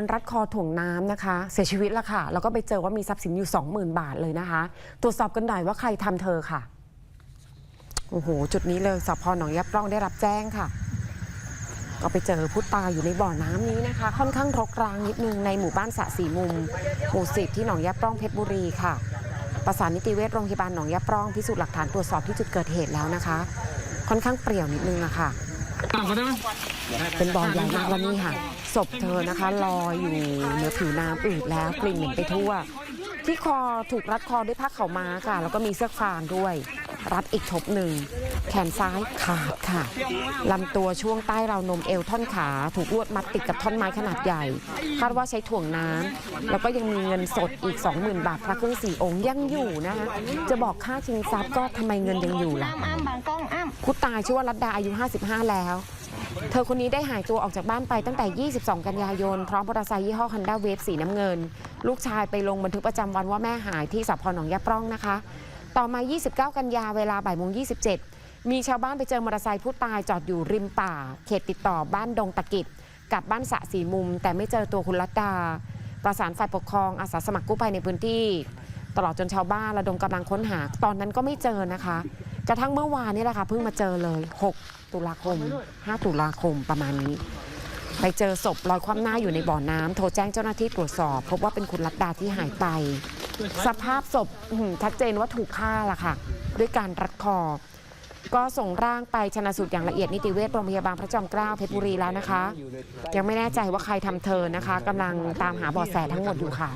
นรัดคอถ่วงน้ำนะคะ เสียชีวิตแล้วค่ะ แล้วก็ไปเจอว่ามีทรัพย์สินอยู่ 20,000 บาทเลยนะคะ ตรวจสอบกันหน่อยว่าใครทำเธอค่ะ โอ้โห จุดนี้เลยสพหนองยับร่องได้รับแจ้งค่ะ ก็ไปเจอผู้ตายอยู่ในบ่อน้ำนี้นะคะ ค่อนข้างรกร้างนิดนึงในหมู่บ้านสะสีมุม หมู่สิบที่หนองยับร่องเพชรบุรีค่ะ ประสานนิติเวชโรงพยาบาลหนองยับร่องพิสูจน์หลักฐานตรวจสอบที่จุดเกิดเหตุแล้วนะคะ ค่อนข้างเปรี่ยวนิดนึงอะค่ะ ต่างกันได้ไหมเป็นบอลใหญ่มากแล้วนี่ค่ะ ศพเธอนะคะลอยอยู่เหนือผิวน้ำอืดแล้วกลิ่นเหม็นไปทั่ว ที่คอถูกรัดคอด้วยผ้าขาวม้าค่ะ แล้วก็มีเสื้อฟางด้วย รัดอีกทบหนึ่ง แขนซ้ายขาดค่ะลำตัวช่วงใต้ราวนมเอวท่อนขาถูกลวดมัดติดกับท่อนไม้ขนาดใหญ่ คาดว่าใช้ถ่วงน้ำแล้วก็ยังมีเงินสดอีก 20,000 บาทพระเครื่องสี่องค์ยังอยู่นะคะจะบอกค่าชิงทรัพย์ก็ทำไมเงินยังอยู่ล่ะอ้ำอ้ำบางกล้องอ้ำผู้ตายชื่อว่ารัตดาอายุ 55 แล้ว เธอคนนี้ได้หายตัวออกจากบ้านไปตั้งแต่ 22 กันยายน พร้อมมอเตอร์ไซค์ยี่ห้อ Honda Wave สีน้ำเงิน ลูกชายไปลงบันทึกประจำวันว่าแม่หายที่สพหนองยะปร่องนะคะ ต่อมา 29 กันยาเวลาบ่ายโมง27 มีชาวบ้านไปเจอมอเตอร์ไซค์ผู้ตายจอดอยู่ริมป่า เขตติดต่อบ้านดงตะกิดกับบ้านสะสีมุม แต่ไม่เจอตัวคุณรัตดา ประสานฝ่ายปกครองอาสาสมัครกู้ภัยในพื้นที่ ตลอดจนชาวบ้านระดมกำลังค้นหา ตอนนั้นก็ไม่เจอนะคะ กระทั่งเมื่อวานนี่แหละค่ะเพิ่งมาเจอเลย 6 ตุลาคม 5 ตุลาคมประมาณนี้ ไปเจอศพลอยคว่ำหน้าอยู่ในบ่อน้ำโทรแจ้งเจ้าหน้าที่ตรวจสอบ พบว่าเป็นคุณรัตดาที่หายไป สภาพศพชัดเจนว่าถูกฆ่าล่ะค่ะ ด้วยการรัดคอ ก็ส่งร่างไปชนะสูตรอย่างละเอียดนิติเวชโรงพยาบาลพระจอมเกล้าเพชรบุรีแล้วนะคะ ยังไม่แน่ใจว่าใครทำเธอนะคะกำลังตามหาเบาะแสทั้งหมดอยู่ค่ะ